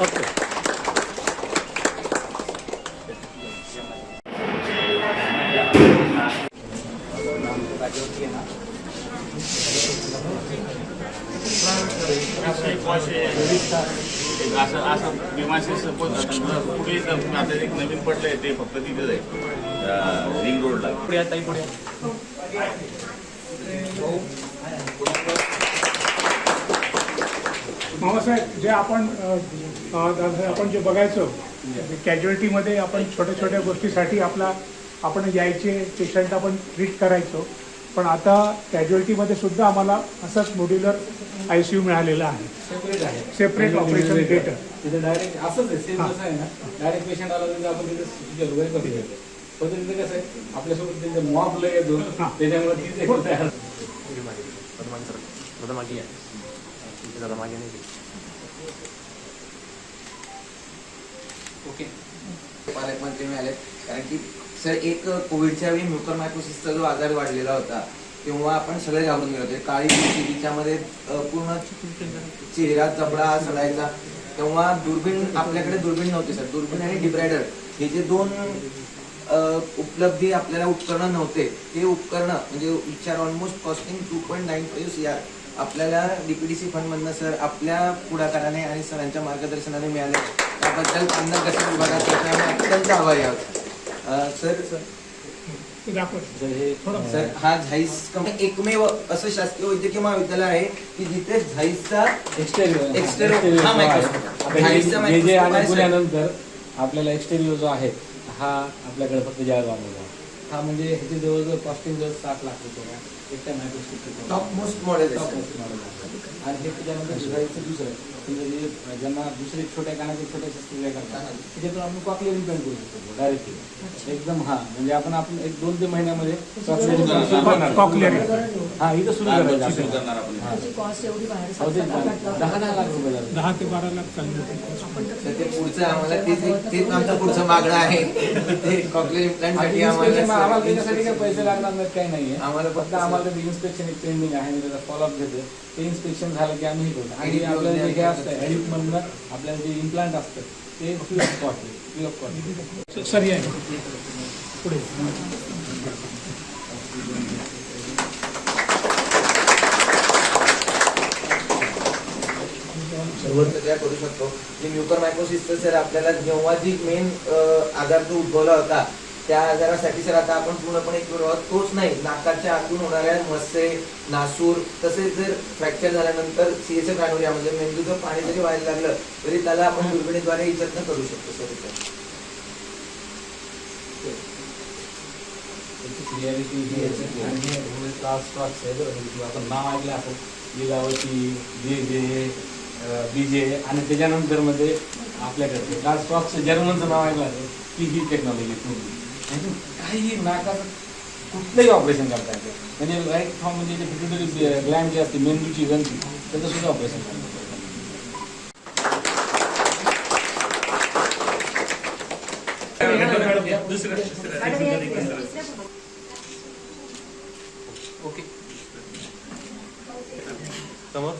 Okay असं असं भीमाशय suppose पुढे जर आता एक नवीन पडलंय ते फक्त तिथेच आहे रिंग रोडला पुढे या, ताई पुढे या. मामासाहेब जे आपण आपण जे बघायचो कॅज्युअल्टीमध्ये आपण छोट्या छोट्या गोष्टीसाठी आपला आपण यायचे पेशंट आपण ट्रीट करायचो. पण आता कॅज्युअल्टीमध्ये सुद्धा आम्हाला असंच मोड्युलर आय सी यू मिळालेलं आहे. सेपरेट आहे. सेपरेट ऑपरेशन थिएटर डायरेक्ट असंच आहे. सेम. कसं आहे ना. डायरेक्ट पेशंट आला तिथे आपण पण तिथे कसं आहे आपल्यासोबत त्यांचं मॉब लय येतो. त्याच्यामुळे तीच एक तयार. पुढे मागे. दादा मागे सर दादा मागे या इथे दादा मागे नाही ओके. पालकमंत्री मिळाले कारण की सर एक कोविडच्या वेळी म्युकरमायकोसिसचा जो आजार वाढलेला होता तेव्हा आपण सगळे घाबरून गेलो होते. काळी तिच्यामध्ये अ, पूर्ण चेहरा जबडा सडायचा. तेव्हा दुर्बीण आपल्याकडे दुर्बीण नव्हती सर. दुर्बीण आणि डिब्रायडर हे जे दोन उपलब्धी आपल्याला उपकरणं नव्हते. ते उपकरणं म्हणजे विचार almost costing two point nine five C R आपल्याला डीपीडीसी फंड मधनं सर आपल्या पुढाकाराने आणि सरांच्या मार्गदर्शनाने मिळाले. त्याबद्दल अन्न विभागाचे आम्ही अत्यंत आभारी आहोत. सर हे सर हा झाईस एकमेव असं शासकीय वैद्यकीय महाविद्यालय आहे की जिथे झाईसचा एक्सटेरियर Exterior, हा microscope. जे Height चा जे microscope आणि आहे, sir. पुण्यानंतर आपल्याला एक्सटेरियर जो आहे हा आपल्याकडे फक्त जळगावमध्ये आहे. हा म्हणजे ह्याची जवळजवळ कॉस्टिंग जवळ सात लाख रुपये आहे. एकट्या microscope top most model top आहे मोस्ट मॉडेल. आणि हे त्याच्यानंतर दुसरं ज्यांना दुसरे छोट्या कानाचे छोट्या शस्त्रक्रिया करतात त्याच्यातून आपण कॉकलियर इम्प्लांट करू शकतो डायरेक्टली एकदम हा म्हणजे आपण आपण एक दोन ते महिन्यामध्ये. हा इथं सुरू करायचं सुरू आपल्याला. करणार आपण. त्याची कॉस्ट एवढी बाहेर हो, दहा दहा लाख रुपये दहा ते बारा लाख ते पुढचं आम्हाला तेच आमचं पुढचं मागणं आहे. ते कॉकलेर इम्प्लांट आणि साठी inspection आम्हाला आम्हाला त्याच्यासाठी काही पैसे लागणार नाहीत काही नाहीये. आम्हाला फक्त आम्हाला इन्स्पेक्शन एक पेंडिंग आहे मी त्याचा फॉलोअप घेतो ते इन्स्पेक्शन झालं की आम्ही हे करतो आणि आपल्याला असतं आपल्याला जे इम्प्लांट असतं ते फ्री ऑफ कॉस्ट सर या. पुढे. करू शकतो. जे म्युकर मायकोसिसचं सर आपल्याला जेव्हा जी मेन आजार जो उद्भवला होता त्या आजारासाठी सर आता आपण पूर्णपणे आहोत. तोच नाही नाकाच्या आतून होणाऱ्या मस्से नासूर तसेच जर फ्रॅक्चर झाल्यानंतर सीएसएफ फॅनोरिया म्हणजे मेंदूचं पाणी जरी व्हायला लागलं तरी त्याला आपण दुर्बिणीद्वारे यत्न करू शकतो सर म्हणजे आपण नाव ऐकलं असेल लीलावती जे जे बी जे आणि त्याच्यानंतरमध्ये आपल्याकडे जर्मनचं नाव ऐकलं ती ही टेक्नॉलॉजी पूर्ण म्हणजे काही नाकाचं कुठलंही ऑपरेशन करता येते म्हणजे राईट फ्रॉम म्हणजे जे पिट्युटरी ग्लँड जे असते मेंदूची ग्रंथी त्याचं सुद्धा ऑपरेशन करता येतं. ओके. समोर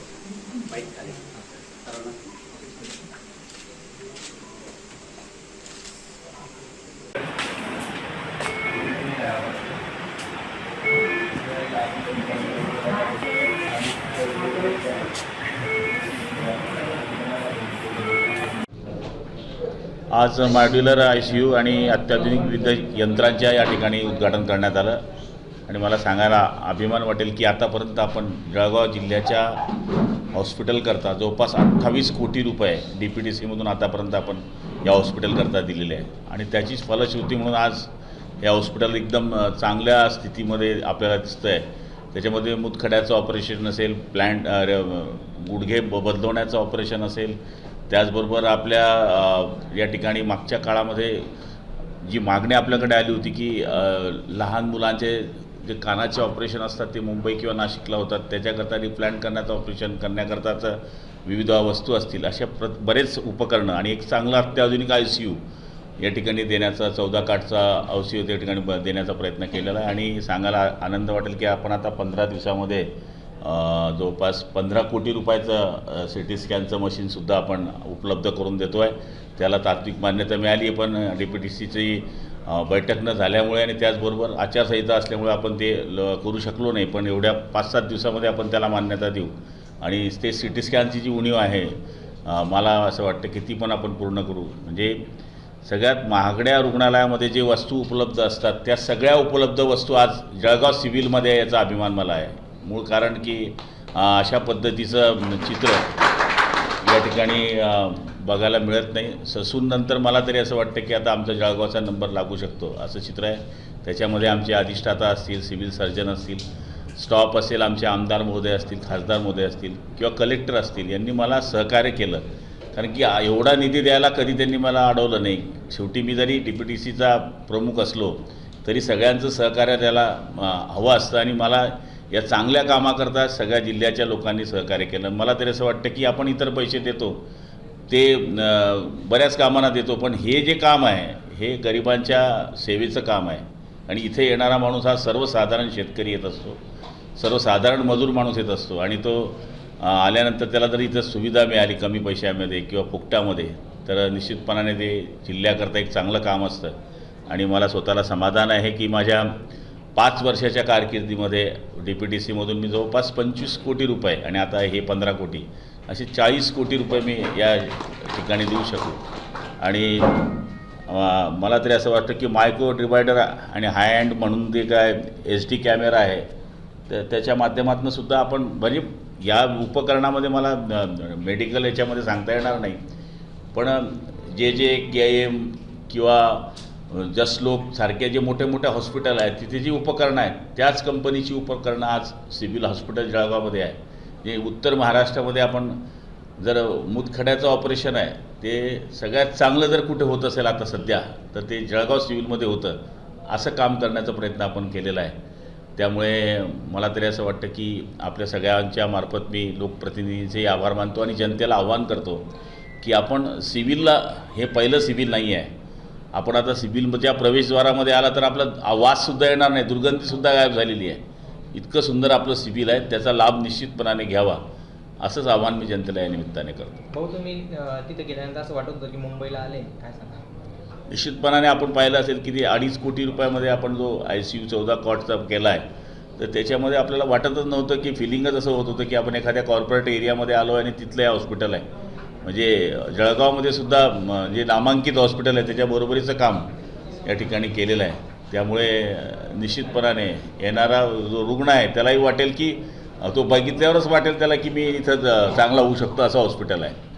आज मॉड्युलर आय सी यू आणि अत्याधुनिक विविध यंत्रांच्या या ठिकाणी उद्घाटन करण्यात आलं. आणि मला सांगायला अभिमान वाटेल की आतापर्यंत आपण जळगाव जिल्ह्याच्या हॉस्पिटलकरता जवळपास अठ्ठावीस कोटी रुपये डी पी डी सीमधून आतापर्यंत आपण या हॉस्पिटलकरता दिलेले आहे. आणि त्याचीच फलश्रुती म्हणून आज हे हॉस्पिटल एकदम चांगल्या स्थितीमध्ये आपल्याला दिसतं आहे त्याच्यामध्ये मुतखड्याचं ऑपरेशन असेल प्लॅन्ट गुडघे ब बदलवण्याचं ऑपरेशन असेल त्याचबरोबर आपल्या या ठिकाणी मागच्या काळामध्ये जी मागणी आपल्याकडे आली होती की लहान मुलांचे जे कानाचे ऑपरेशन असतात ते मुंबई किंवा नाशिकला होतात त्याच्याकरता रिप्लॅन्ट करण्याचं ऑपरेशन करण्याकरताचं विविध वस्तू असतील अशा प्र बरेच उपकरणं आणि एक चांगला अत्याधुनिक आय सी यू या ठिकाणी देण्याचा चौदा काठचा औषध या ठिकाणी ब देण्याचा प्रयत्न केलेला आहे. आणि सांगायला आनंद वाटेल की आपण आता पंधरा दिवसामध्ये जवळपास पंधरा कोटी रुपयाचं सी टी स्कॅनचं मशीनसुद्धा आपण उपलब्ध करून देतो आहे त्याला तात्विक मान्यता मिळाली आहे पण डी पी टी सीची बैठक न झाल्यामुळे आणि त्याचबरोबर आचारसंहिता असल्यामुळे आपण ते ल करू शकलो नाही. पण एवढ्या पाच सात दिवसामध्ये आपण त्याला मान्यता देऊ. आणि ते सी टी स्कॅनची जी उणीव आहे मला असं वाटतं की ती पण आपण पूर्ण करू. म्हणजे सगळ्यात महागड्या रुग्णालयामध्ये जे वस्तू उपलब्ध असतात त्या सगळ्या उपलब्ध वस्तू आज जळगाव सिव्हिलमध्ये याचा अभिमान मला आहे. मूळ कारण की अशा पद्धतीचं चित्र या ठिकाणी बघायला मिळत नाही. ससून नंतर मला तरी असं वाटतं की आता आमचा जळगावचा नंबर लागू शकतो असं चित्र आहे. त्याच्यामध्ये आमचे अधिष्ठाता असतील सिव्हिल सर्जन असतील स्टॉप असेल आमचे आमदार महोदय असतील खासदार महोदय असतील किंवा कलेक्टर असतील यांनी मला सहकार्य केलं. कारण की एवढा निधी द्यायला कधी त्यांनी मला अडवलं नाही. शेवटी मी जरी डी पी टी सीचा प्रमुख असलो तरी सगळ्यांचं सहकार्य त्याला हवं असतं आणि मला या चांगल्या कामाकरता सगळ्या जिल्ह्याच्या लोकांनी सहकार्य केलं. मला तरी असं वाटतं की आपण इतर पैसे देतो ते बऱ्याच कामांना देतो पण हे जे काम आहे हे गरिबांच्या सेवेचं काम आहे. आणि इथे येणारा माणूस हा सर्वसाधारण शेतकरी येत असतो सर्वसाधारण मजूर माणूस येत असतो. आणि तो आल्यानंतर त्याला जर इथं सुविधा मिळाली कमी पैशामध्ये किंवा फुकटामध्ये तर निश्चितपणाने ते जिल्ह्याकरता एक चांगलं काम असतं. आणि मला स्वतःला समाधान आहे की माझ्या पाच वर्षाच्या कारकिर्दीमध्ये डी पी टी सीमधून मी जवळपास पंचवीस कोटी रुपये आणि आता हे पंधरा कोटी असे चाळीस कोटी रुपये मी या ठिकाणी देऊ शकू. आणि मला तरी असं वाटतं की मायक्रो डिवायडर आणि हाय हँड म्हणून ते काय एच डी कॅमेरा आहे तर त्याच्या माध्यमातून सुद्धा आपण म्हणजे या उपकरणामध्ये मला मेडिकल याच्यामध्ये सांगता येणार नाही. पण जे जे के एम किंवा जसलोक सारखे जे मोठे मोठे हॉस्पिटल आहेत तिथे जी उपकरणं आहेत त्याच कंपनीची उपकरणं आज सिव्हिल हॉस्पिटल जळगावमध्ये आहे. जे उत्तर महाराष्ट्रामध्ये आपण जर मुतखड्याचं ऑपरेशन आहे ते सगळ्यात चांगलं जर कुठे होत असेल आता सध्या तर ते जळगाव सिव्हिलमध्ये होतं. असं काम करण्याचा प्रयत्न आपण केलेला आहे. त्यामुळे मला तरी असं वाटतं की आपल्या सगळ्यांच्या मार्फत मी लोकप्रतिनिधीचे आभार मानतो आणि जनतेला आव्हान करतो की आपण सिव्हिलला हे पहिलं सिव्हिल नाही आहे आपण आता सिव्हिलच्या प्रवेशद्वारामध्ये आला तर आपला आवाजसुद्धा येणार नाही दुर्गंधीसुद्धा गायब झालेली आहे. इतकं सुंदर आपलं सिव्हिल आहे त्याचा लाभ निश्चितपणाने घ्यावा असंच आव्हान मी जनतेला या निमित्ताने करतो. भाऊ तुम्ही अं, तिथे गेल्यानंतर असं वाटत होतं की मुंबईला आले काय सांगा? निश्चितपणाने आपण पाहिलं असेल की ते अडीच कोटी रुपयामध्ये आपण जो आय सी यू चौदा कॉटचा केला आहे तर त्याच्यामध्ये आपल्याला वाटतच नव्हतं की फिलिंगच असं होत होतं की आपण एखाद्या कॉर्पोरेट एरियामध्ये आलो आणि तिथलं हे हॉस्पिटल आहे. म्हणजे जळगावमध्ये सुद्धा जे नामांकित हॉस्पिटल आहे त्याच्या बरोबरीचं काम या ठिकाणी केलेलं आहे. त्यामुळे निश्चितपणाने येणारा जो रुग्ण आहे त्यालाही वाटेल की तो बघितल्यावरच वाटेल त्याला की मी इथं चांगला होऊ शकतो असं हॉस्पिटल आहे.